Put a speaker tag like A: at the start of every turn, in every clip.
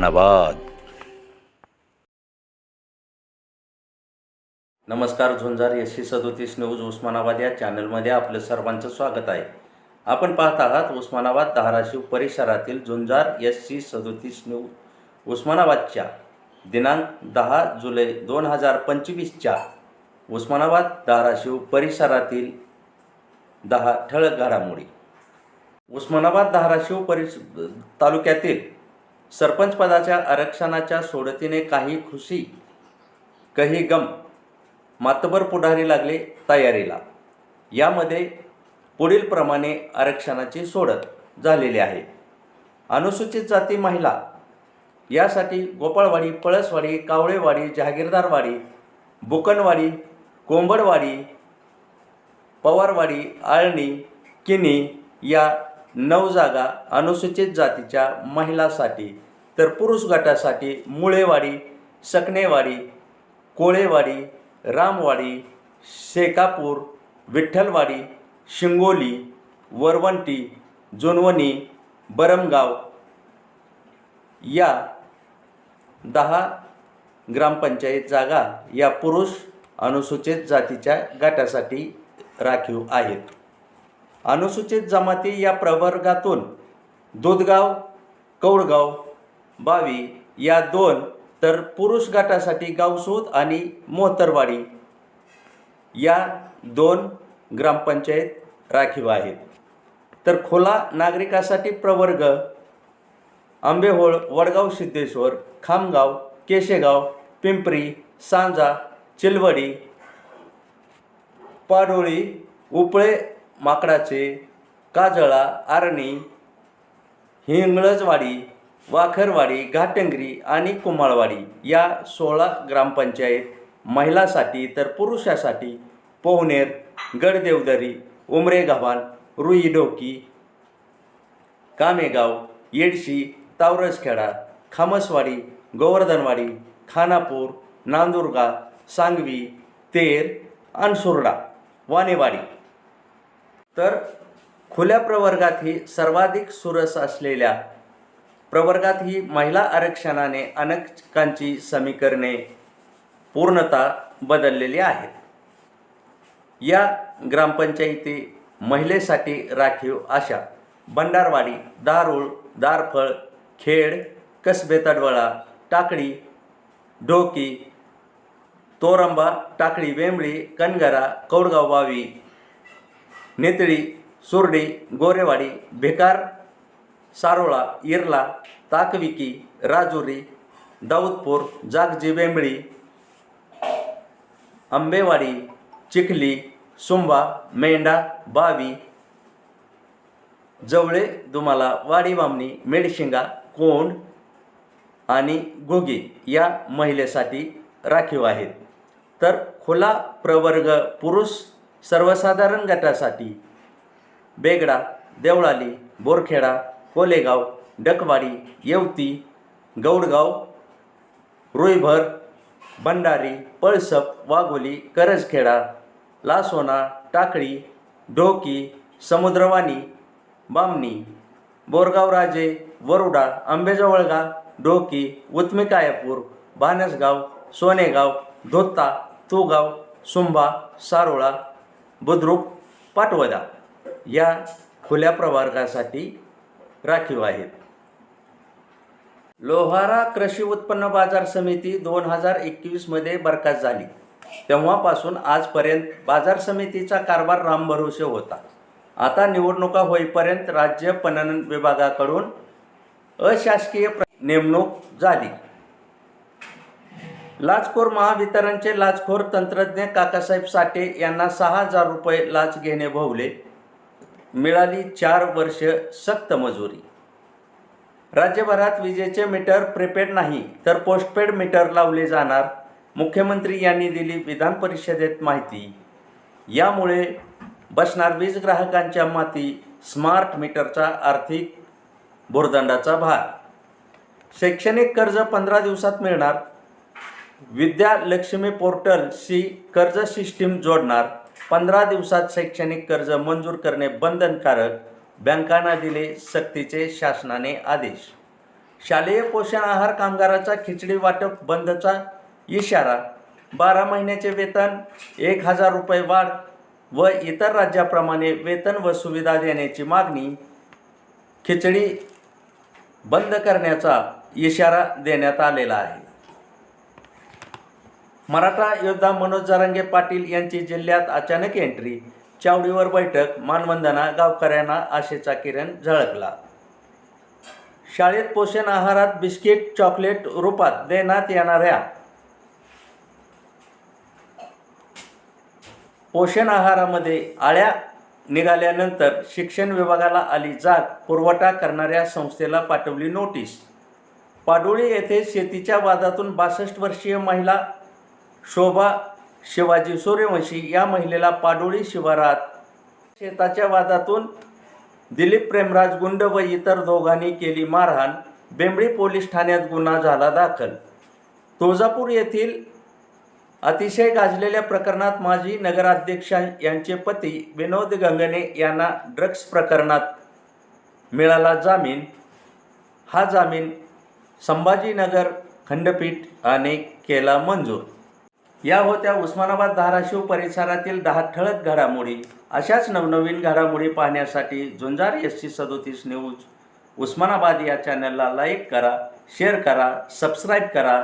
A: उस्मानाबाद
B: नमस्कार Jhunjar S C सदोतीस news Osmanabad या चॅनलमध्ये आपलं सर्वांचं स्वागत आहे. आपण पाहत आहात उस्मानाबाद धाराशिव परिसरातील झुंजार एस सी सदोतीस न्यूज उस्मानाबादच्या दिनांक दहा जुलै दोन हजार पंचवीसच्या उस्मानाबाद धाराशिव परिसरातील दहा ठळक घडामोडी. उस्मानाबाद धाराशिव परिस तालुक्यातील सरपंच पदाच्या आरक्षणाच्या सोडतीने काही खुशी काही गम मातबर पुढारी लागले तयारीला. यामध्ये पुढीलप्रमाणे आरक्षणाची सोडत झालेली आहे. अनुसूचित जाती महिला यासाठी गोपाळवाडी पळसवाडी कावळेवाडी जहागीरदारवाडी बुकनवाडी कोंबडवाडी पवारवाडी आळणी किनी या नऊ जागा अनुसूचित जातीच्या महिलासाठी तर पुरुष गटासाठी मुळेवाडी सकनेवाडी कोळेवाडी रामवाडी शेकापूर विठ्ठलवाडी शिंगोली वरवंटी जुनवणी बरमगाव या दहा ग्रामपंचायत जागा या पुरुष अनुसूचित जातीच्या गटासाठी राखीव आहेत. अनुसूचित जमाती या प्रवर्गातून दुधगाव कौडगाव बावी या दोन तर पुरुष गटासाठी गावसूद आणि मोहतरवाडी या दोन ग्रामपंचायत राखीव आहेत. तर खोला नागरिकासाठी प्रवर्ग आंबेहोळ वडगाव सिद्धेश्वर खामगाव केशेगाव पिंपरी सांजा चिलवडी पाडोळी उपळे माकडाचे काजळा आरणी हिंगळजवाडी वाखरवाडी घाटंगरी आणि कुमाळवाडी या सोळा ग्रामपंचायत महिलासाठी तर पुरुषासाठी पोहनेर गडदेवदरी उमरे गव्हाण रुई डोकी कामेगाव येडशी तावरसखेडा खामसवाडी गोवर्धनवाडी खानापूर नांदुर्गा सांगवी तेर अनसुर्डा वानेवाडी. तर खुल्या प्रवर्गात ही सर्वाधिक सुरस असलेल्या प्रवर्गात ही महिला आरक्षणाने अनेकांची समीकरणे पूर्णता बदललेली आहेत. या ग्रामपंचायती महिलेसाठी राखीव अशा भंडारवाडी दारुळ दारफळ खेड कसबे तडवळा टाकळी ढोकी तोरंबा टाकळी वेंबळी कनगरा कौडगाव वावी नेतळी सुर्डी गोरेवाडी भेकार सारोळा इरला ताकविकी राजुरी दाऊदपूर जागजी बेंबळी आंबेवाडी चिखली सुंबा मेंढा बावी जवळे दुमाला वाडी बामणी मेडशिंगा कोंड आणि गुगी या महिलेसाठी राखीव आहेत. तर खुला प्रवर्ग पुरुष सर्वसाधारण गटासाठी बेगडा देवळाली बोरखेडा कोलेगाव डकवाडी येवती गौडगाव रुईभर भंडारी पळसप वाघोली करजखेडा लासोना टाकळी ढोकी समुद्रवाणी बामणी बोरगाव राजे वरुडा आंबेजवळगा ढोकी उत्मिकायपूर भानसगाव सोनेगाव धोत्ता तुगाव सुंभा सारोळा बुद्रुक पाटवदा या खुल्या प्रवर्गासाठी राखीव आहेत. लोहारा कृषी उत्पन्न बाजार समिती दोन हजार एकवीसमध्ये बरखास्त झाली. तेव्हापासून आजपर्यंत बाजार समितीचा कारभार रामभरोसे होता. आता निवडणुका होईपर्यंत राज्य पणन विभागाकडून अशासकीय प्र नेमणूक झाली. लाचखोर महावितरणचे लाचखोर तंत्रज्ञ काकासाहेब साठे यांना सहा हजार रुपये लाच घेणे भोवले. मिळाली चार वर्ष सक्त मजुरी. राज्यभरात विजेचे मीटर प्रीपेड नाही तर पोस्टपेड मीटर लावले जाणार मुख्यमंत्री यांनी दिली विधान परिषदेत माहिती. यामुळे बसणार वीज ग्राहकांच्या माती स्मार्ट मीटरचा आर्थिक भोरदंडाचा भार. शैक्षणिक कर्ज पंधरा दिवसात मिळणार विद्या लक्ष्मी पोर्टलशी कर्ज सिस्टीम जोडणार पंधरा दिवसात शैक्षणिक कर्ज मंजूर करणे बंधनकारक बँकांना दिले सक्तीचे शासनाने आदेश. शालेय पोषण आहार कामगाराचा खिचडी वाटप बंदचा इशारा बारा महिन्याचे वेतन एक हजार रुपये वाढ व इतर राज्याप्रमाणे वेतन व सुविधा देण्याची मागणी खिचडी बंद करण्याचा इशारा देण्यात आलेला आहे. मराठा योद्धा मनोज जारांगे पाटील यांची जिल्ह्यात अचानक एंट्री. चावडीवर बैठक मानवंदना गावकऱ्यांना आशेचा किरण झळकला. शाळेत पोषण आहारात बिस्किट चॉकलेट रूपात देण्यात येणाऱ्या पोषण आहारामध्ये आळ्या निघाल्यानंतर शिक्षण विभागाला आली जाग पुरवठा करणाऱ्या संस्थेला पाठवली नोटीस. पाडोळी येथे शेतीच्या वादातून बासष्ट वर्षीय महिला शोभा शिवाजी सूर्यवंशी या महिलेला पाडोळी शिवारात. शेताच्या वादातून दिलीप प्रेमराज गुंड व इतर दोघांनी केली मारहाण. बेंबळी पोलीस ठाण्यात गुन्हा झाला दाखल. तुळजापूर येथील अतिशय गाजलेल्या प्रकरणात माजी नगराध्यक्ष यांचे पती विनोद गंगणे यांना ड्रग्स प्रकरणात मिळाला जामीन. हा जामीन संभाजीनगर खंडपीठाने केला मंजूर. या होत्या उस्मानाबाद धाराशिव परिसरातील दहा ठळक घडामोडी. अशाच नवनवीन घडामोडी पाहण्यासाठी झुंजार एस सी सदोतीस न्यूज उस्मानाबाद या चॅनलला लाईक करा शेअर करा सबस्क्राईब करा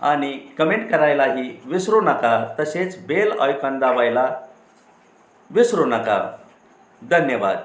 B: आणि कमेंट करायलाही विसरू नका. तसेच बेल आयकॉन दाबायला विसरू नका. धन्यवाद.